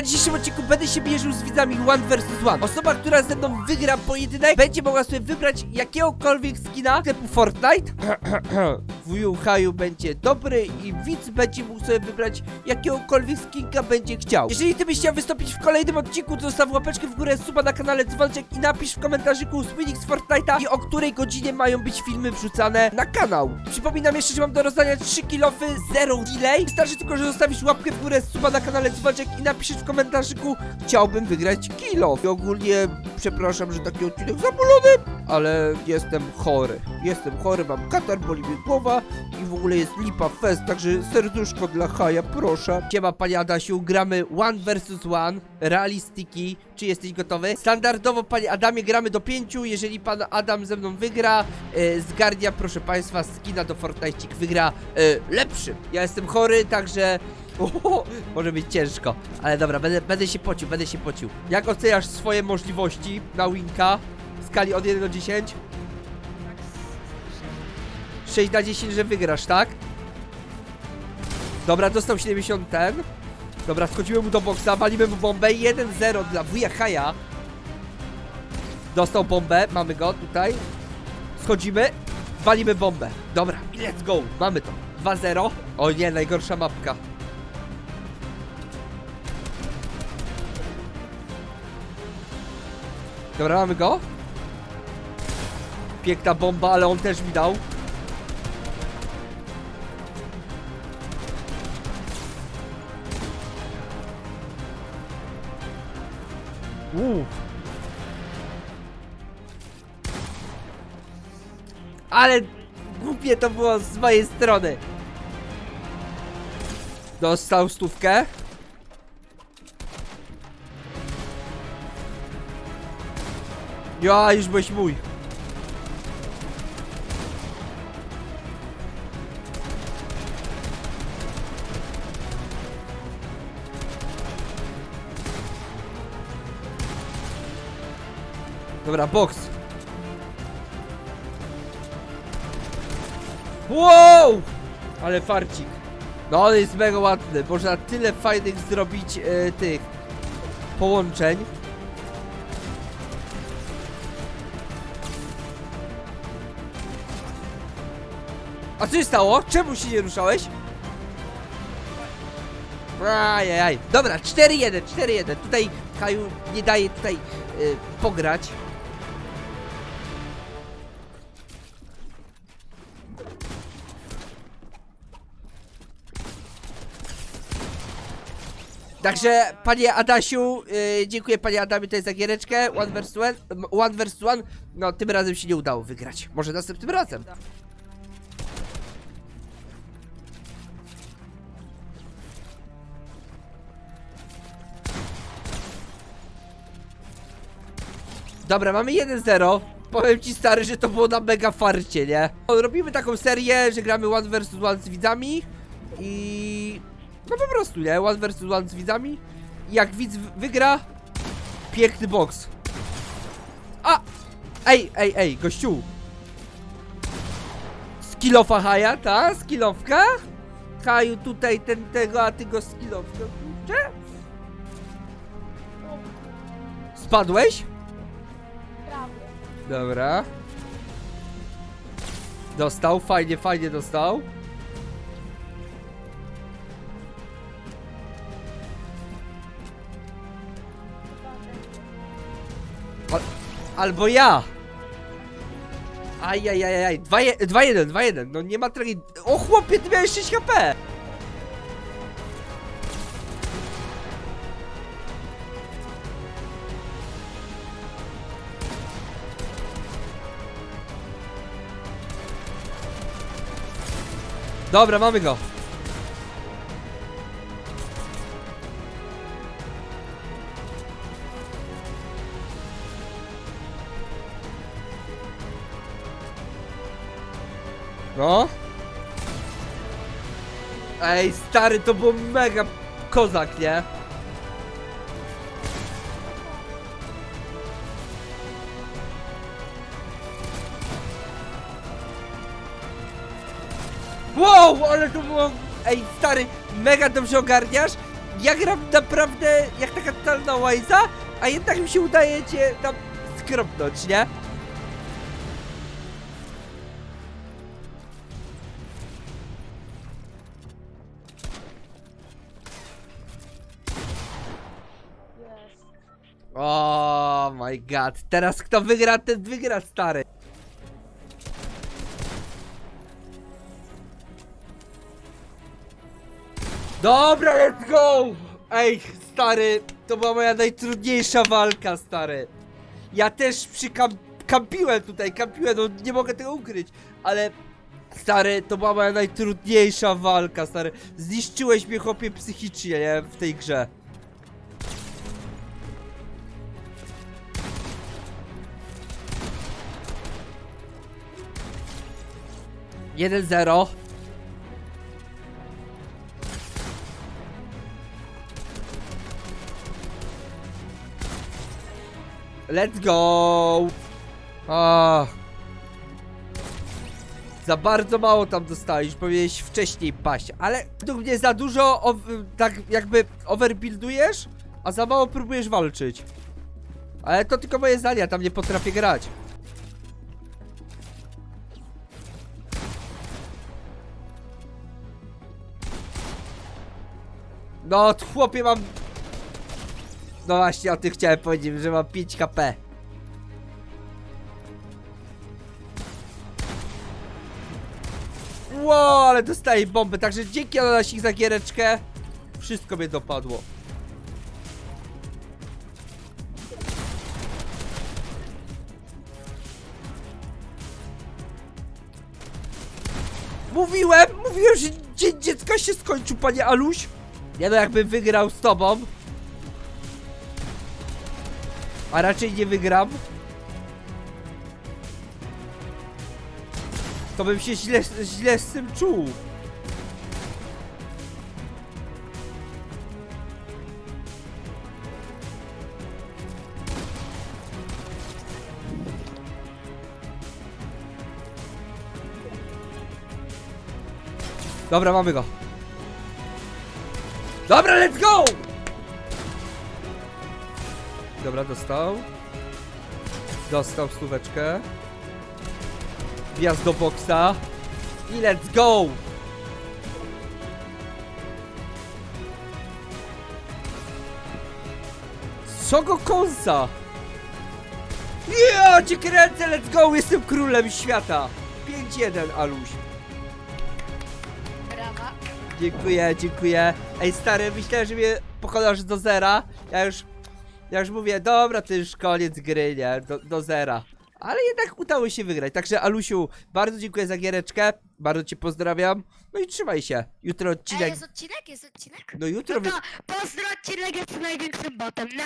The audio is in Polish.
Na dzisiejszym odcinku będę się mierzył z widzami one vs one. Osoba, która ze mną wygra pojedynek, będzie mogła sobie wybrać jakiegokolwiek skina typu Fortnite. Wuju Haju będzie dobry i widz będzie mógł sobie wybrać jakiegokolwiek skinka będzie chciał. Jeżeli ty byś chciał wystąpić w kolejnym odcinku, to zostaw łapeczkę w górę, suba na kanale Dzwonczek i napisz w komentarzyku Swinix Fortnite'a i o której godzinie mają być filmy wrzucane na kanał. Przypominam jeszcze, że mam do rozdania 3 kilofy, 0 delay. Wystarczy tylko, że zostawisz łapkę w górę, suba na kanale Dzwonczek i napiszesz w komentarzyku chciałbym wygrać kilof. I ogólnie przepraszam, że taki odcinek zamulony, ale jestem chory. Jestem chory, mam katar, boli mnie głowa i w ogóle jest lipa fest, także serduszko dla Haja, proszę. Siema panie Adasiu, gramy one versus one, realistiki, czy jesteś gotowy? Standardowo panie Adamie gramy do pięciu, jeżeli pan Adam ze mną wygra, e, zgarnia proszę państwa skina do Fortnite, wygra e, lepszy. Ja jestem chory, także... Oho, może być ciężko, ale dobra, będę, będę się pocił, będę się pocił. Jak oceniasz swoje możliwości na winka w skali od 1 do 10? 6 na 10, że wygrasz, tak? Dobra, dostał 70 ten. Dobra, schodzimy mu do boksa, walimy mu bombę. 1-0 dla wuja Haja. Dostał bombę, mamy go tutaj. Schodzimy, walimy bombę. Dobra, let's go, mamy to. 2-0. O nie, najgorsza mapka. Dobra, mamy go. Piękna bomba, ale on też mi dał. Uuu. Ale głupie to było z mojej strony. Dostał stówkę. Ja, już byłeś mój. Dobra, boks. Wow! Ale farcik. No, on jest mega ładny. Można tyle fajnych zrobić e, tych połączeń. A co się stało? Czemu się nie ruszałeś? Ajajaj. Dobra, 4-1, 4-1. Tutaj Kaju nie daje tutaj y, pograć. Także, panie Adasiu, y, dziękuję panie Adamie tutaj za giereczkę. One vs one, one vs one. No, tym razem się nie udało wygrać. Może następnym razem. Dobra, mamy 1-0. Powiem ci stary, że to było na mega farcie, nie? Robimy taką serię, że gramy one vs one z widzami i... No po prostu, nie? One vs one z widzami i jak widz wygra, piękny boks. A! Ej, ej, ej, gościu! Skillofa Haja, ta? Skillowka? Haju tutaj ten tego, a ty go skillowka, kurczę? Spadłeś? Dobra. Dostał, fajnie, fajnie dostał. Al albo ja! Ajajajaj, 2-1, 2-1, no nie ma tragedii. O chłopie, ty miałeś 6 HP! Dobra, mamy go. No. Ej, stary, to było mega kozak, nie? Wow, ale to było... Ej, stary, mega dobrze ogarniasz. Ja gram naprawdę jak taka totalna łajza, a jednak mi się udaje cię tam skropnąć, nie? Jest. Oh my god. Teraz kto wygra, ten wygra, stary. Dobra, let's go! Ej, stary, to była moja najtrudniejsza walka, stary. Ja też przykam... kampiłem tutaj, kampiłem, no nie mogę tego ukryć, ale... Stary, to była moja najtrudniejsza walka, stary. Zniszczyłeś mnie, chłopie, psychicznie, nie? W tej grze. Jeden zero. Let's go! Za bardzo mało tam dostałeś, powinieneś wcześniej paść, ale według mnie za dużo tak jakby overbuildujesz, a za mało próbujesz walczyć. Ale to tylko moje zdanie, tam nie potrafię grać. No, chłopie, mam... No właśnie, o tym chciałem powiedzieć, że mam 5 KP. Wow, ale dostaję bombę, także dzięki Ananasik za giereczkę. Wszystko mnie dopadło. Mówiłem, mówiłem, że dzień dziecka się skończył, panie Aluś. Nie no, jakbym wygrał z tobą. A raczej nie wygram. To bym się źle, źle z tym czuł. Dobra, mamy go. Dobra, let's go! Dobra, dostał. Dostał stóweczkę. Wjazd do boksa. I let's go! Sogo Konsa! Ja cię kręcę, let's go! Jestem królem świata! 5-1, Aluś. Brawa. Dziękuję, dziękuję. Ej, stary, myślałem, że mnie pokonasz do zera. Ja już, ja już mówię, dobra, to już koniec gry, nie? Do, do zera. Ale jednak udało się wygrać. Także, Alusiu, bardzo dziękuję za giereczkę. Bardzo cię pozdrawiam. No i trzymaj się. Jutro Ej, odcinek. jest odcinek? Jest odcinek? No jutro. No wy- to pozdro odcinek jest największym botem. No.